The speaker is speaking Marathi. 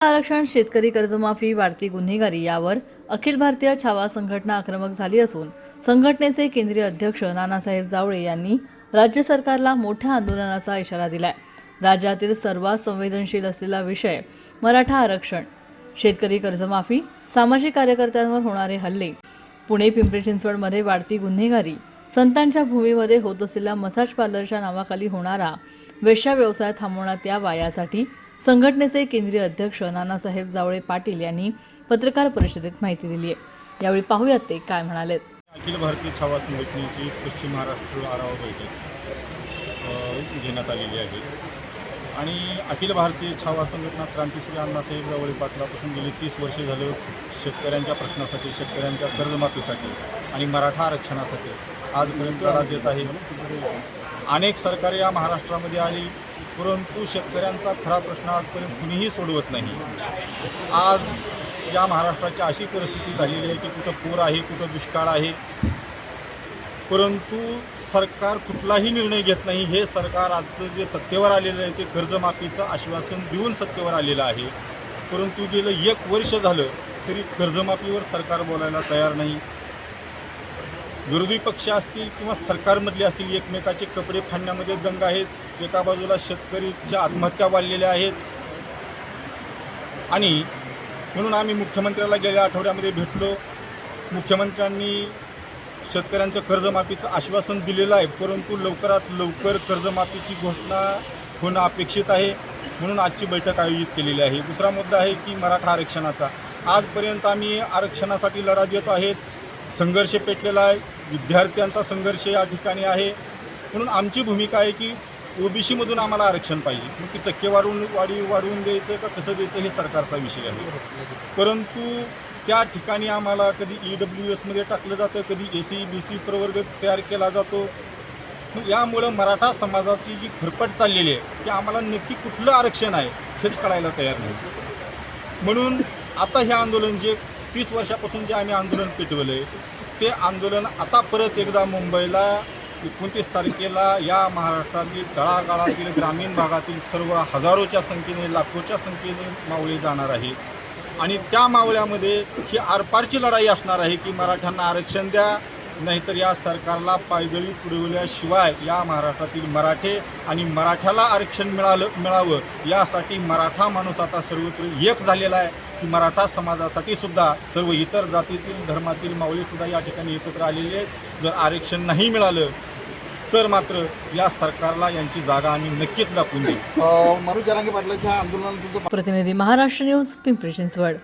आरक्षण शेतकरी कर्जमाफी वाढती गुन्हेगारी यावर अखिल भारतीय छावा संघटना आक्रमक झाली असून संघटनेचे केंद्रीय अध्यक्ष नानासाहेब जावळे यांनी राज्य सरकारला मोठ्या आंदोलनाचा इशारा दिलाय. राज्यातील सर्वात संवेदनशील असलेला विषय मराठा आरक्षण. शेतकरी कर्जमाफी सामाजिक कार्यकर्त्यांवर होणारे हल्ले पुणे पिंपरी चिंचवडमध्ये वाढती गुन्हेगारी संतांच्या भूमीमध्ये होत असलेल्या मसाज पार्लरच्या नावाखाली होणारा वेश्या व्यवसाय थांबवण्यात यावा यासाठी संघटनेचे केंद्रीय अध्यक्ष नानासाहेब जावळे पाटील यांनी पत्रकार परिषदेत माहिती दिली आहे. यावेळी पाहूयात ते काय म्हणाले अखिल भारतीय छावा संघटनेची पश्चिम महाराष्ट्र आढावा बैठक घेण्यात आलेली आहे. आणि अखिल भारतीय छावा संघटना क्रांतीश्री अण्णासाहेब जावळे पाटलापासून गेली तीस वर्षे झालं शेतकऱ्यांच्या प्रश्नासाठी शेतकऱ्यांच्या कर्जमाफीसाठी आणि मराठा आरक्षणासाठी आजपर्यंत लढा देत आहे. अनेक सरकारे या महाराष्ट्रामध्ये आली. परंतु शेतकऱ्यांचा खरा प्रश्न आजपर्यंत कुणीही सोडवत नाही. आज या महाराष्ट्राची अशी परिस्थिती झालेली आहे की कुठं पूर आहे कुठं दुष्काळ आहे. परंतु सरकार कुठलाही निर्णय घेत नाही. हे सरकार आजचं जे सत्तेवर आलेलं आहे ते कर्जमाफीचं आश्वासन देऊन सत्तेवर आलेलं आहे. परंतु गेलं एक वर्ष झालं तरी कर्जमाफीवर सरकार बोलायला तयार नाही. विरोधी पक्ष असतील किंवा सरकारमधले असतील एकमेकाचे कपडे फाडण्यामध्ये दंग आहेत एका बाजूला शेतकरीच्या आत्महत्या वाढलेल्या आहेत. आणि म्हणून आम्ही मुख्यमंत्र्याला गेल्या आठवड्यामध्ये भेटलो. मुख्यमंत्र्यांनी शेतकऱ्यांचं कर्जमाफीचं आश्वासन दिलेलं आहे परंतु लवकरात लवकर कर्जमाफीची घोषणा होणं अपेक्षित आहे म्हणून आजची बैठक आयोजित केलेली आहे. दुसरा मुद्दा आहे की मराठा आरक्षणाचा. आजपर्यंत आम्ही आरक्षणासाठी लढा देत आहेत संघर्ष पेटलेला आहे. विद्यार्थ्यांचा संघर्ष या ठिकाणी आहे. म्हणून आमची भूमिका आहे की ओबीसीमधून आम्हाला आरक्षण पाहिजे. मग ती टक्केवारून वाढी वाढवून द्यायचं का कसं द्यायचं हे सरकारचा विषय आहे. परंतु त्या ठिकाणी आम्हाला कधी ई डब्ल्यू एसमध्ये टाकलं जातं कधी ए सी बी सी प्रवर्ग तयार केला जातो. यामुळं मराठा समाजाची जी खरपट चाललेली आहे की आम्हाला नक्की कुठलं आरक्षण आहे हेच कळायला तयार नाही. म्हणून आता हे आंदोलन जे तीस वर्षापासून जे आम्ही आंदोलन पेटवलं आहे ते आंदोलन आता परत एकदा मुंबईला एकोणतीस तारखेला या महाराष्ट्रातील तळागाळातील ग्रामीण भागातील सर्व हजारोच्या संख्येने लाखोच्या संख्येने मावळे जाणार आहे. आणि त्या मावळ्यामध्ये ही आरपारची लढाई असणार आहे की मराठ्यांना आरक्षण द्या नाहीतर या सरकारला पायदळी पुरवल्याशिवाय या महाराष्ट्रातील मराठे आणि मराठ्याला आरक्षण मिळालं मिळावं यासाठी मराठा माणूस आता सर्वत्र एक झालेला आहे. की मराठा समाजासाठी सुद्धा सर्व इतर जातीतील धर्मातील माऊली सुद्धा या ठिकाणी एकत्र आलेले आहेत. जर आरक्षण नाही मिळालं तर मात्र या सरकारला यांची जागा आम्ही नक्कीच दाखवून देऊ. अ, मनोज जरांगे पाटलाच्या आंदोलनाला तुमचं प्रतिनिधी महाराष्ट्र न्यूज पिंपरी चिंचवड.